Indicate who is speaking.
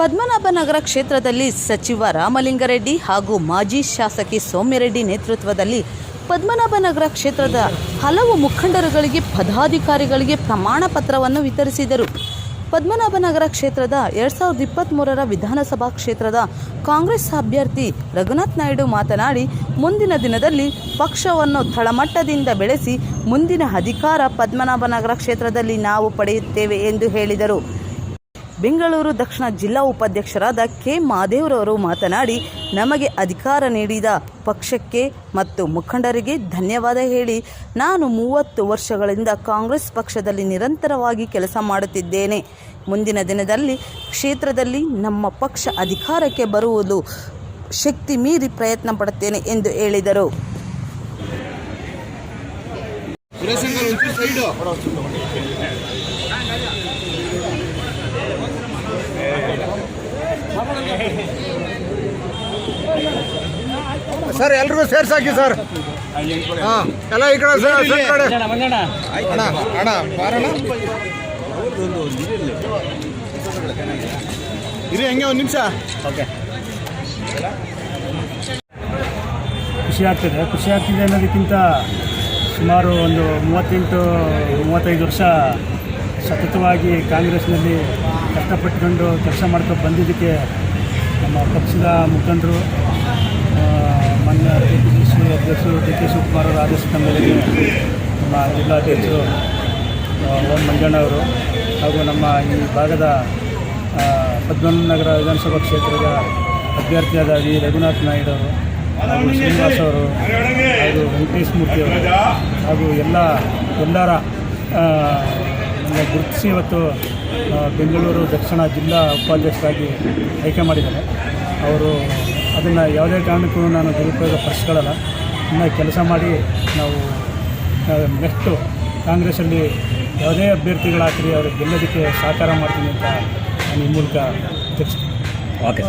Speaker 1: ಪದ್ಮನಾಭನಗರ ಕ್ಷೇತ್ರದಲ್ಲಿ ಸಚಿವ ರಾಮಲಿಂಗರೆಡ್ಡಿ ಹಾಗೂ ಮಾಜಿ ಶಾಸಕಿ ಸೌಮ್ಯರೆಡ್ಡಿ ನೇತೃತ್ವದಲ್ಲಿ ಪದ್ಮನಾಭನಗರ ಕ್ಷೇತ್ರದ ಹಲವು ಮುಖಂಡರುಗಳಿಗೆ, ಪದಾಧಿಕಾರಿಗಳಿಗೆ ಪ್ರಮಾಣ ಪತ್ರವನ್ನು ವಿತರಿಸಿದರು. ಪದ್ಮನಾಭನಗರ ಕ್ಷೇತ್ರದ ಎರಡು ಸಾವಿರದ ಇಪ್ಪತ್ತ್ಮೂರರ ವಿಧಾನಸಭಾ ಕ್ಷೇತ್ರದ ಕಾಂಗ್ರೆಸ್ ಅಭ್ಯರ್ಥಿ ರಘುನಾಥ್ ನಾಯ್ಡು ಮಾತನಾಡಿ, ಮುಂದಿನ ದಿನದಲ್ಲಿ ಪಕ್ಷವನ್ನು ತಳಮಟ್ಟದಿಂದ ಬೆಳೆಸಿ, ಮುಂದಿನ ಅಧಿಕಾರ ಪದ್ಮನಾಭನಗರ ಕ್ಷೇತ್ರದಲ್ಲಿ ನಾವು ಪಡೆಯುತ್ತೇವೆ ಎಂದು ಹೇಳಿದರು. ಬೆಂಗಳೂರು ದಕ್ಷಿಣ ಜಿಲ್ಲಾ ಉಪಾಧ್ಯಕ್ಷರಾದ ಕೆ. ಮಾದೇವ್ರವರು ಮಾತನಾಡಿ, ನಮಗೆ ಅಧಿಕಾರ ನೀಡಿದ ಪಕ್ಷಕ್ಕೆ ಮತ್ತು ಮುಖಂಡರಿಗೆ ಧನ್ಯವಾದ ಹೇಳಿ. ನಾನು ಮೂವತ್ತು ವರ್ಷಗಳಿಂದ ಕಾಂಗ್ರೆಸ್ ಪಕ್ಷದಲ್ಲಿ ನಿರಂತರವಾಗಿ ಕೆಲಸ ಮಾಡುತ್ತಿದ್ದೇನೆ. ಮುಂದಿನ ದಿನದಲ್ಲಿ ಕ್ಷೇತ್ರದಲ್ಲಿ ನಮ್ಮ ಪಕ್ಷ ಅಧಿಕಾರಕ್ಕೆ ಬರುವುದು ಶಕ್ತಿ ಮೀರಿ ಪ್ರಯತ್ನ ಪಡುತ್ತೇನೆ ಎಂದು ಹೇಳಿದರು.
Speaker 2: ಸರ್ ಎಲ್ರಿಗೂ ಸೇರ್ಸಾಕಿ ಸರ್. ಹಾಂ ಎಲ್ಲ ಈ ಕಡೆ ಸರ್ ಕಡೆ. ಅಣ್ಣ ಅಣ್ಣ ಇರಿ ಹಂಗೆ ಒಂದು ನಿಮಿಷ. ಓಕೆ.
Speaker 3: ಖುಷಿ ಆಗ್ತದೆ ಖುಷಿ ಆಗ್ತಿದೆ ಅನ್ನೋದಕ್ಕಿಂತ ಸುಮಾರು ಒಂದು ಮೂವತ್ತೆಂಟು ಮೂವತ್ತೈದು ವರ್ಷ ಸತತವಾಗಿ ಕಾಂಗ್ರೆಸ್ನಲ್ಲಿ ಕಷ್ಟಪಟ್ಟುಕೊಂಡು ಕೆಲಸ ಮಾಡ್ಕೊಂಡು ಬಂದಿದ್ದಕ್ಕೆ ನಮ್ಮ ಪಕ್ಷದ ಮುಖಂಡರು ಮಾನ್ಯ ಕೆ ಪಿ ಸಿ ಸಿ ಅಧ್ಯಕ್ಷರು ಡಿ ಕೆ ಶಿವಕುಮಾರ್ ಅವರ ಆದೇಶದ ಮೇರೆಗೆ ನಮ್ಮ ಜಿಲ್ಲಾಧ್ಯಕ್ಷರು ಓಂ ಮಂಜಣ್ಣ ಅವರು ಹಾಗೂ ನಮ್ಮ ಈ ಭಾಗದ ಪದ್ಮನಗರ ವಿಧಾನಸಭಾ ಕ್ಷೇತ್ರದ ಅಭ್ಯರ್ಥಿಯಾದ ವಿ. ರಘುನಾಥ್ ನಾಯ್ಡು ಅವರು ಹಾಗೂ ಶ್ರೀನಿವಾಸ್ ಅವರು ಹಾಗೂ ವೆಂಕಟೇಶ್ ಮೂರ್ತಿ ಅವರು ಹಾಗೂ ಎಲ್ಲ, ಎಲ್ಲರ ಗುರುತಿಸಿ ಇವತ್ತು ಬೆಂಗಳೂರು ದಕ್ಷಿಣ ಜಿಲ್ಲಾ ಉಪಾಧ್ಯಕ್ಷರಾಗಿ ಆಯ್ಕೆ ಮಾಡಿದ್ದಾರೆ. ಅವರು ಅದನ್ನು ಯಾವುದೇ ಕಾರಣಕ್ಕೂ ನಾನು ದುರುಪಯೋಗ ಪಡಿಸ್ಕೊಳ್ಳಲ್ಲ. ಇನ್ನು ಕೆಲಸ ಮಾಡಿ ನಾವು ನೆಕ್ಸ್ಟು ಕಾಂಗ್ರೆಸ್ಸಲ್ಲಿ ಯಾವುದೇ ಅಭ್ಯರ್ಥಿಗಳಾಗಲಿ ಅವ್ರಿಗೆ ಗೆಲ್ಲೋದಕ್ಕೆ ಸಹಕಾರ ಮಾಡ್ತೀನಿ ಅಂತ ನಾನು ಈ ಮೂಲಕ ತಿಳಿಸ್ತೀನಿ.
Speaker 4: ಓಕೆ.